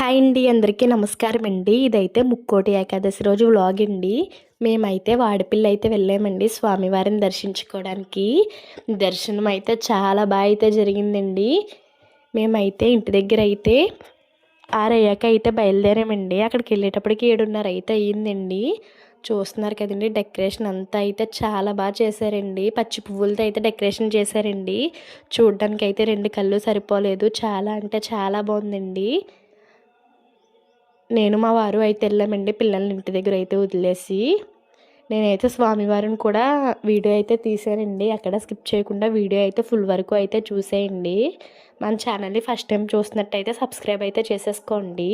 Hi అండి అందరికీ నమస్కారం అండి. ఇదైతే ముక్కోటి ఏకాదశి రోజు వ్లాగ్ అండి. మేమైతే వాడిపిల్ల అయితే వెళ్ళామండి స్వామివారిని దర్శించుకోవడానికి. దర్శనం అయితే చాలా బాగా అయితే జరిగిందండి. మేమైతే ఇంటి దగ్గర అయితే ఆరయ్యాక అయితే బయలుదేరామండి. అక్కడికి వెళ్ళేటప్పటికి ఏడున్నర అయితే అయ్యిందండి. చూస్తున్నారు కదండి డెకరేషన్ అంతా అయితే చాలా బాగా చేశారండి. పచ్చి పువ్వులతో అయితే డెకరేషన్ చేశారండి. చూడడానికి అయితే రెండు కళ్ళు సరిపోలేదు. చాలా అంటే చాలా బాగుందండి. నేను మా వారు అయితే వెళ్ళామండి పిల్లల్ని ఇంటి దగ్గర అయితే వదిలేసి. నేనైతే స్వామివారిని కూడా వీడియో అయితే తీసానండి అక్కడ స్కిప్ చేయకుండా వీడియో అయితే ఫుల్ వరకు అయితే చూసేయండి. మన ఛానల్ని ఫస్ట్ టైం చూసినట్టయితే సబ్స్క్రైబ్ అయితే చేసేసుకోండి.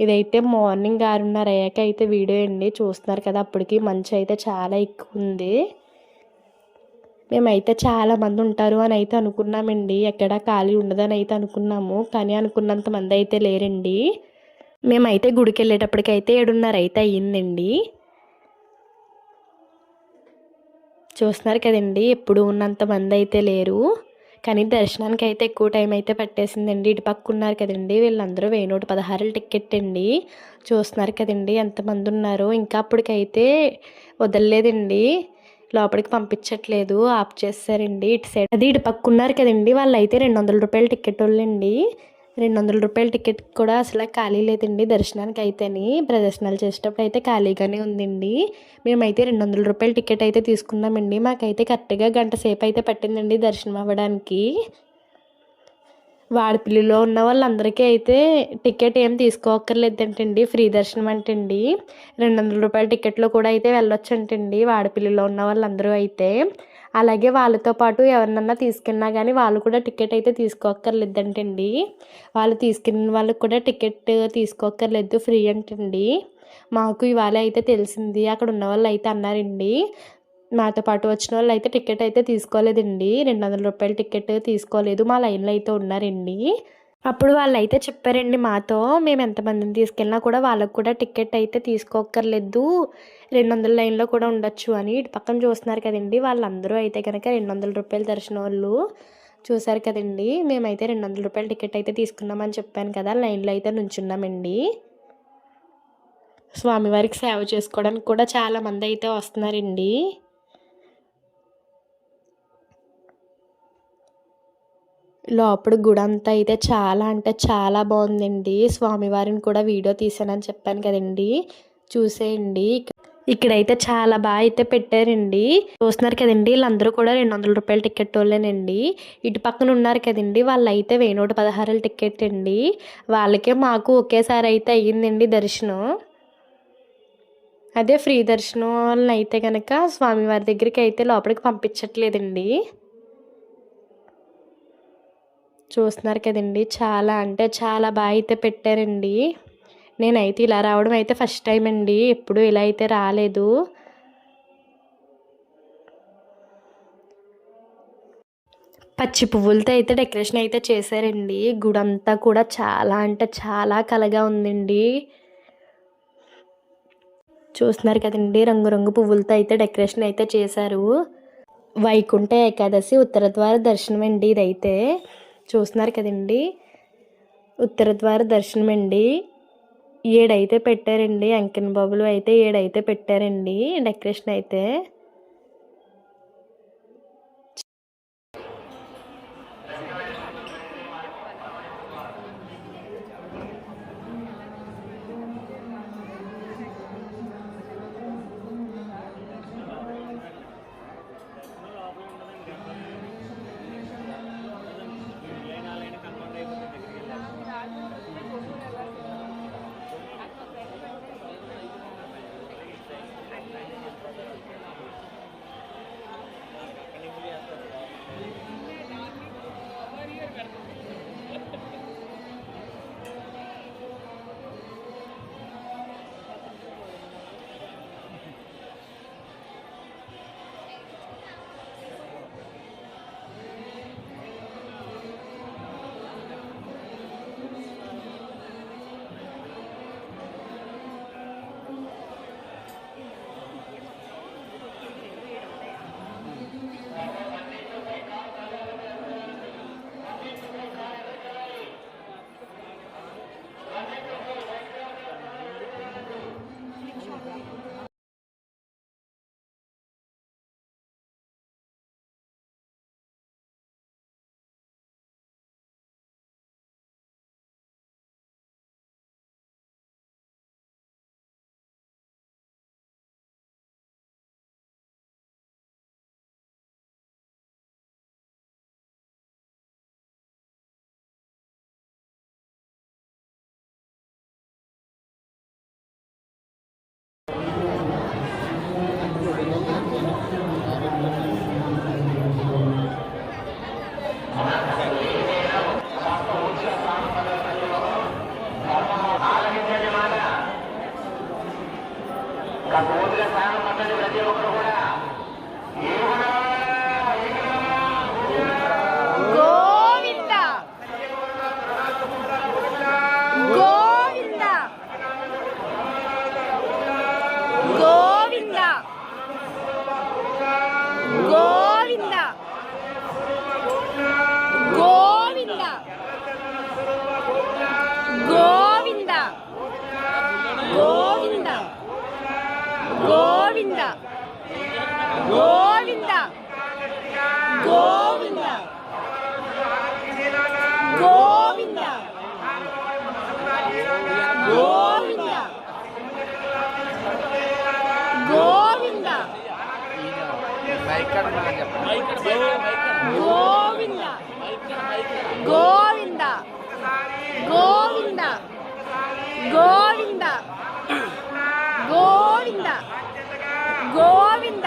ఇదైతే మార్నింగ్ ఆరున్నర అయ్యాక అయితే వీడియో అండి. చూస్తున్నారు కదా అప్పటికి మంచి అయితే చాలా ఎక్కువ ఉంది. మేమైతే చాలా మంది ఉంటారు అని అయితే అనుకున్నామండి. ఎక్కడ ఖాళీ ఉండదని అయితే అనుకున్నాము. కానీ అనుకున్నంత మంది అయితే లేరండి. మేమైతే గుడికి వెళ్ళేటప్పటికైతే ఏడున్నర అయితే అయ్యిందండి. చూస్తున్నారు కదండి ఎప్పుడు ఉన్నంత మంది అయితే లేరు. కానీ దర్శనానికి అయితే ఎక్కువ టైం అయితే పట్టేసిందండి. ఇటు పక్క ఉన్నారు కదండి వీళ్ళందరూ వెయ్యి నూట పదహారులు టికెట్ అండి. చూస్తున్నారు కదండి ఎంతమంది ఉన్నారో. ఇంకా అప్పటికైతే వదలలేదండి. లోపలికి పంపించట్లేదు ఆఫ్ చేస్తారండి. ఇటు సైడ్ అది ఇటు పక్క ఉన్నారు కదండి వాళ్ళు అయితే రెండు వందల రూపాయల టికెట్ వాళ్ళండి. రెండు వందల రూపాయల టికెట్ కూడా అసలు ఖాళీ లేదండి దర్శనానికి అయితేని ప్రదర్శనలు చేసేటప్పుడు అయితే ఖాళీగానే ఉందండి. మేమైతే రెండు వందల రూపాయల టికెట్ అయితే తీసుకున్నామండి. మాకైతే కరెక్ట్గా గంట సేపు అయితే పట్టిందండి దర్శనం అవ్వడానికి. వాడపిల్లిలో ఉన్న వాళ్ళందరికీ అయితే టికెట్ ఏం తీసుకోక్కర్లేదంటండి. ఫ్రీ దర్శనం అంటండి. రెండు వందల రూపాయల టికెట్లో కూడా అయితే వెళ్ళొచ్చు అంటండి వాడిపిల్లిలో ఉన్న వాళ్ళందరూ అయితే. అలాగే వాళ్ళతో పాటు ఎవరినన్నా తీసుకెళ్ళినా కానీ వాళ్ళు కూడా టికెట్ అయితే తీసుకోక్కర్లేదంటండి. వాళ్ళు తీసుకెళ్ళిన వాళ్ళకి కూడా టికెట్ తీసుకోక్కర్లేదు ఫ్రీ అంటండి. మాకు ఇవాళ అయితే తెలిసింది అక్కడ ఉన్న వాళ్ళు అయితే అన్నారండి. మాతో పాటు వచ్చిన వాళ్ళు అయితే టికెట్ అయితే తీసుకోలేదండి. రెండు వందల రూపాయల టికెట్ తీసుకోలేదు మా లైన్లో అయితే ఉన్నారండి. అప్పుడు వాళ్ళు అయితే చెప్పారండి మాతో మేము ఎంతమందిని తీసుకెళ్ళినా కూడా వాళ్ళకు కూడా టికెట్ అయితే తీసుకోక్కర్లేదు. రెండు వందల లైన్లో కూడా ఉండొచ్చు అని ఇటు పక్కన చూస్తున్నారు కదండి. వాళ్ళందరూ అయితే కనుక రెండు వందల రూపాయలు దర్శనం వాళ్ళు చూసారు కదండి. మేమైతే రెండు వందల రూపాయల టికెట్ అయితే తీసుకున్నామని చెప్పాను కదా లైన్లో అయితే నుంచున్నామండి. స్వామివారికి సేవ చేసుకోవడానికి కూడా చాలామంది అయితే వస్తున్నారండి. లోపల గుడి అంతా అయితే చాలా అంటే చాలా బాగుందండి. స్వామివారిని కూడా వీడియో తీసానని చెప్పాను కదండి. చూసేయండి. ఇక్కడైతే చాలా బాగా అయితే పెట్టారండి. చూస్తున్నారు కదండి వీళ్ళందరూ కూడా రెండు వందల రూపాయల టికెట్ వాళ్ళేనండి. ఇటు పక్కన ఉన్నారు కదండి వాళ్ళు అయితే వెయ్యి నూట పదహారుల టికెట్ అండి. వాళ్ళకే మాకు ఒకేసారి అయితే అయ్యిందండి దర్శనం. అదే ఫ్రీ దర్శనం వాళ్ళని అయితే కనుక స్వామివారి దగ్గరికి అయితే లోపలికి పంపించట్లేదండి. చూస్తున్నారు కదండి చాలా అంటే చాలా బాగా అయితే పెట్టారండి. నేనైతే ఇలా రావడం అయితే ఫస్ట్ టైం అండి. ఎప్పుడు ఇలా అయితే రాలేదు. పచ్చి పువ్వులతో అయితే డెకరేషన్ అయితే చేశారండి. గుడంతా కూడా చాలా అంటే చాలా కలగా ఉందండి. చూస్తున్నారు కదండి రంగురంగు పువ్వులతో అయితే డెకరేషన్ అయితే చేశారు. వైకుంఠ ఏకాదశి ఉత్తర ద్వార దర్శనం అండి ఇదైతే. చూస్తున్నారు కదండి ఉత్తర ద్వార దర్శనం అండి ఏడైతే పెట్టారండి అంకిన్ బాబులు అయితే ఏడైతే పెట్టారండి డెకరేషన్ అయితే ഗോവിന്ദ ഗോവിന്ദ ഗോവിന്ദ ഗോവിന്ദ ഗോവിന്ദ ഗോവിന്ദ ഗോവിന്ദ ഗോവിന്ദ ഗോവിന്ദ ഗോവിന്ദ ഗോവിന്ദ ഗോവിന്ദ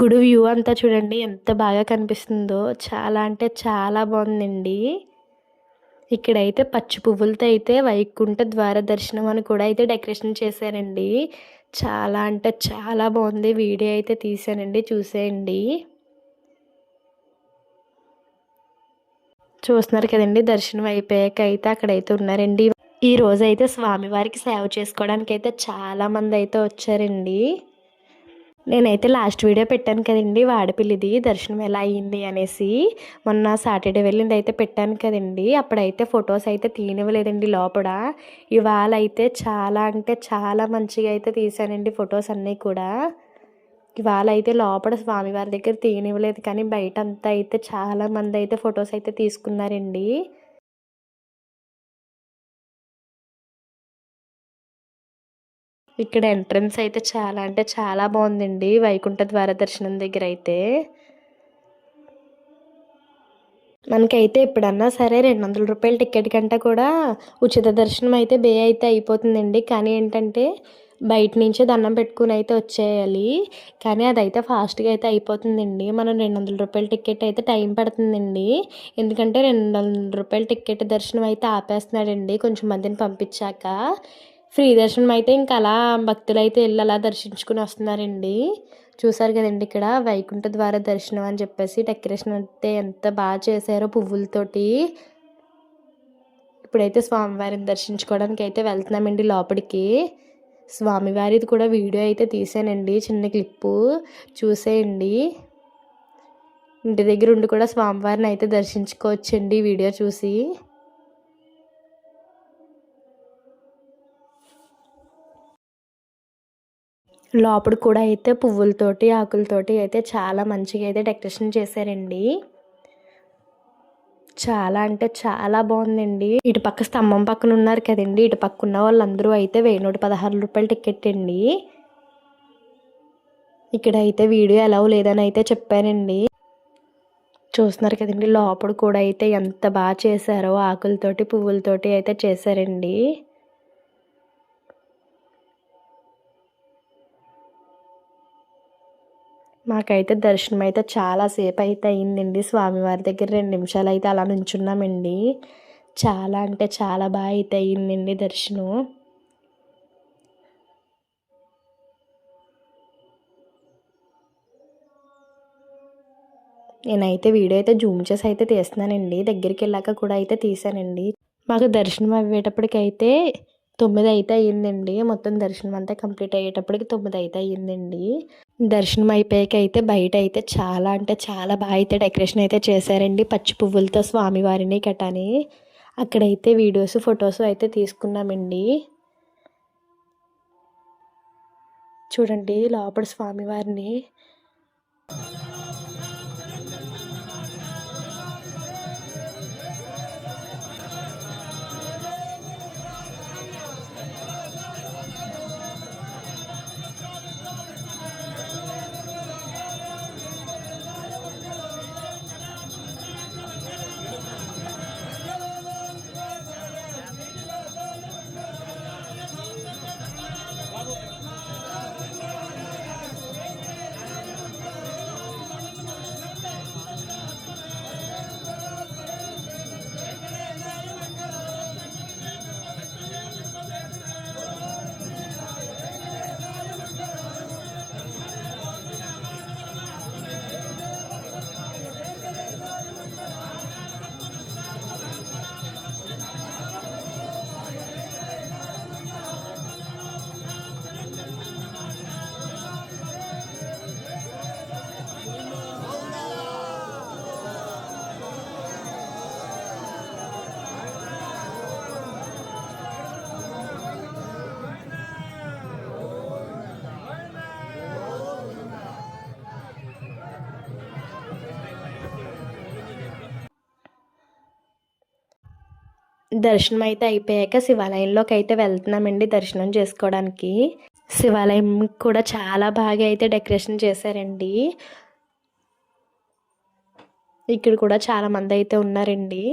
గుడి వ్యూ అంతా చూడండి ఎంత బాగా కనిపిస్తుందో. చాలా అంటే చాలా బాగుందండి. ఇక్కడైతే పచ్చి పువ్వులతో అయితే వైకుంఠ ద్వార దర్శనం అని కూడా అయితే డెకరేషన్ చేశారండి. చాలా అంటే చాలా బాగుంది. వీడియో అయితే తీసానండి చూసేయండి. చూస్తున్నారు కదండి దర్శనం అయిపోయాక అయితే అక్కడైతే ఉన్నారండి. ఈ రోజు అయితే స్వామివారికి సేవ చేసుకోవడానికి అయితే చాలామంది అయితే వచ్చారండి. నేనైతే లాస్ట్ వీడియో పెట్టాను కదండి వాడపిల్లిది. దర్శనం ఎలా అయ్యింది అనేసి మొన్న సాటర్డే వెళ్ళింది అయితే పెట్టాను కదండి. అప్పుడైతే ఫొటోస్ అయితే తీయనివ్వలేదండి లోపల. ఇవాళ అయితే చాలా అంటే చాలా మంచిగా అయితే తీసానండి ఫొటోస్ అన్నీ కూడా. ఇవాళ అయితే లోపల స్వామివారి దగ్గర తీయనివ్వలేదు కానీ బయట అంతా అయితే చాలా మంది అయితే ఫొటోస్ అయితే తీసుకున్నారండి. ఇక్కడ ఎంట్రన్స్ అయితే చాలా అంటే చాలా బాగుందండి వైకుంఠ ద్వార దర్శనం దగ్గర అయితే. మనకైతే ఎప్పుడన్నా సరే రెండు వందల రూపాయల టికెట్ కంటే కూడా ఉచిత దర్శనం అయితే బే అయితే అయిపోతుందండి. కానీ ఏంటంటే బయట నుంచే దండం పెట్టుకుని అయితే వచ్చేయాలి. కానీ అదైతే ఫాస్ట్గా అయితే అయిపోతుందండి. మనం రెండు వందల రూపాయల టికెట్ అయితే టైం పడుతుందండి. ఎందుకంటే రెండు వందల రూపాయల టికెట్ దర్శనం అయితే ఆపేస్తున్నాడండి కొంచెం మందిని పంపించాక. ఫ్రీ దర్శనం అయితే ఇంకా అలా భక్తులు అయితే వెళ్ళి అలా దర్శించుకుని వస్తున్నారండి. చూసారు కదండి ఇక్కడ వైకుంఠ ద్వార దర్శనం అని చెప్పేసి డెకరేషన్ అయితే ఎంత బాగా చేశారో పువ్వులతోటి. ఇప్పుడైతే స్వామివారిని దర్శించుకోవడానికి అయితే వెళ్తున్నామండి లోపలికి. స్వామివారిది కూడా వీడియో అయితే తీసానండి చిన్న క్లిప్పు చూసేయండి. ఇంటి దగ్గర ఉండి కూడా స్వామివారిని అయితే దర్శించుకోవచ్చండి వీడియో చూసి. లోపల కూడా అయితే పువ్వులతోటి ఆకులతోటి అయితే చాలా మంచిగా అయితే డెకరేషన్ చేశారండి. చాలా అంటే చాలా బాగుందండి. ఇటు పక్క స్తంభం పక్కన ఉన్నారు కదండి. ఇటు పక్క ఉన్న వాళ్ళందరూ అయితే వెయ్యి నూట పదహారు రూపాయలు టికెట్ అండి. ఇక్కడ అయితే వీడియో ఎలా లేదని అయితే చెప్పానండి. చూస్తున్నారు కదండి లోపల కూడా అయితే ఎంత బాగా చేశారో ఆకులతోటి పువ్వులతోటి అయితే చేశారండి. మాకైతే దర్శనం అయితే చాలా సేపు అయితే అయిందండి స్వామివారి దగ్గర. రెండు నిమిషాలు అయితే అలా నుంచున్నామండి. చాలా అంటే చాలా బాగా అయితే అయిందండి దర్శనం. నేనైతే వీడియో అయితే జూమ్ చేసి అయితే తీస్తున్నానండి. దగ్గరికి వెళ్ళాక కూడా అయితే తీసానండి మాకు దర్శనం అయ్యేటప్పటికైతే తొమ్మిది అయితే అయ్యిందండి మొత్తం దర్శనం అంతా కంప్లీట్ అయ్యేటప్పటికి తొమ్మిది అయితే అయ్యిందండి దర్శనం అయిపోయాక అయితే బయట అయితే చాలా అంటే చాలా బాగా అయితే డెకరేషన్ అయితే చేశారండి. పచ్చి పువ్వులతో స్వామివారిని కటాని. అక్కడైతే వీడియోస్ ఫొటోస్ అయితే తీసుకున్నామండి. చూడండి లోపల స్వామివారిని. దర్శనం అయితే అయిపోయాక శివాలయంలోకి అయితే వెళ్తున్నామండి దర్శనం చేసుకోవడానికి. శివాలయం కూడా చాలా బాగా అయితే డెకరేషన్ చేశారండి. ఇక్కడ కూడా చాలా మంది అయితే ఉన్నారండి.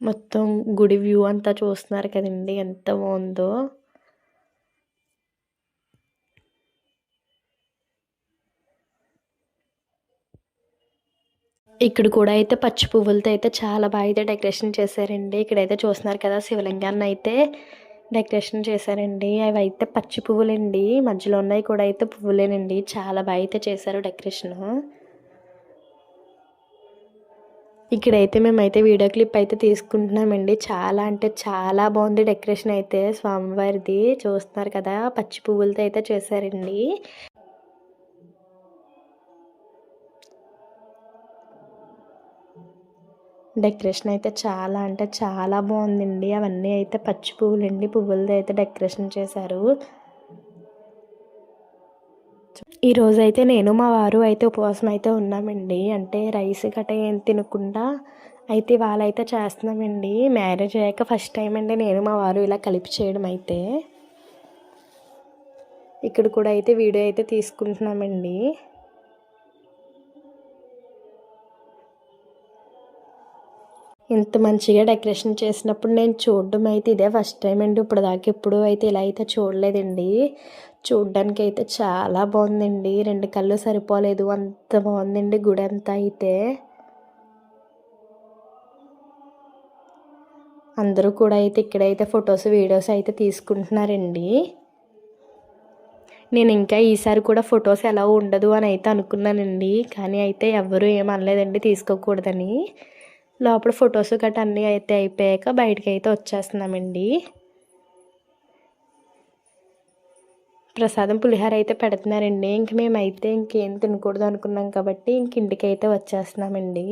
మొత్తం గుడి వ్యూ అంతా చూస్తున్నారు కదండి ఎంత బాగుందో. ఇక్కడ కూడా అయితే పచ్చి పువ్వులతో అయితే చాలా బాగా అయితే డెకరేషన్ చేశారండి. ఇక్కడైతే చూస్తున్నారు కదా శివలింగాన్ని అయితే డెకరేషన్ చేశారండి. అవి అయితే పచ్చి పువ్వులండి. మధ్యలో ఉన్నాయి కూడా అయితే పువ్వులేనండి. చాలా బాగా అయితే చేశారు డెకరేషన్. ఇక్కడైతే మేమైతే వీడియో క్లిప్ అయితే తీసుకుంటున్నామండి. చాలా అంటే చాలా బాగుంది డెకరేషన్ అయితే స్వామివారిది. చూస్తున్నారు కదా పచ్చి పువ్వులతో అయితే చేశారండి. డెకరేషన్ అయితే చాలా అంటే చాలా బాగుందండి. అవన్నీ అయితే పచ్చి పువ్వులండి. పువ్వులది అయితే డెకరేషన్ చేశారు. ఈరోజు అయితే నేను మా వారు అయితే ఉపవాసం అయితే ఉన్నామండి. అంటే రైస్ గట్ట ఏం తినకుండా అయితే వాళ్ళైతే చేస్తున్నామండి. మ్యారేజ్ అయ్యాక ఫస్ట్ టైం అండి నేను మా వారు ఇలా కలిపి చేయడం అయితే. ఇక్కడ కూడా అయితే వీడియో అయితే తీసుకుంటున్నామండి. ఇంత మంచిగా డెకరేషన్ చేసినప్పుడు నేను చూడడం అయితే ఇదే ఫస్ట్ టైం అండి. ఇప్పుడు దాకా ఎప్పుడు అయితే ఇలా అయితే చూడలేదండి. చూడడానికి అయితే చాలా బాగుందండి. రెండు కళ్ళు సరిపోలేదు. అంత బాగుందండి గుడి అంతా అయితే. అందరూ కూడా అయితే ఇక్కడైతే ఫొటోస్ వీడియోస్ అయితే తీసుకుంటున్నారండి. నేను ఇంకా ఈసారి కూడా ఫొటోస్ ఎలా ఉండదు అని అయితే అనుకున్నానండి. కానీ అయితే ఎవరు ఏమనలేదండి తీసుకోకూడదని. లోపల ఫొటోస్ గట్రా అన్నీ అయితే అయిపోయాక బయటకి అయితే వచ్చేస్తున్నామండి. ప్రసాదం పులిహోర అయితే పెడుతున్నారండి. ఇంక మేమైతే ఇంకేం తినకూడదు అనుకున్నాం కాబట్టి ఇంక ఇంటికి అయితే వచ్చేస్తున్నామండి.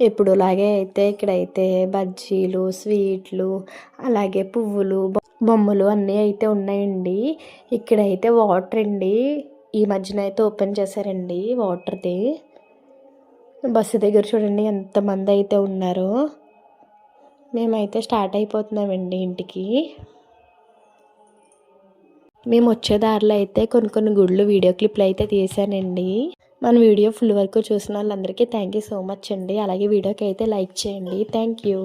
ఎప్పుడులాగే అయితే ఇక్కడైతే బజ్జీలు స్వీట్లు అలాగే పువ్వులు బొమ్మలు అన్నీ అయితే ఉన్నాయండి. ఇక్కడైతే వాటర్ అండి. ఈ మధ్యన అయితే ఓపెన్ చేశారండి వాటర్ది. బస్సు దగ్గర చూడండి ఎంతమంది అయితే ఉన్నారో. మేమైతే స్టార్ట్ అయిపోతున్నామండి ఇంటికి. మేము వచ్చే దారిలో అయితే కొన్ని కొన్ని గుళ్ళు వీడియో క్లిప్లు అయితే తీసానండి. మన వీడియో ఫుల్ వరకు చూసిన వాళ్ళందరికీ థ్యాంక్ యూ సో మచ్ అండి. అలాగే వీడియోకి అయితే లైక్ చేయండి. Thank you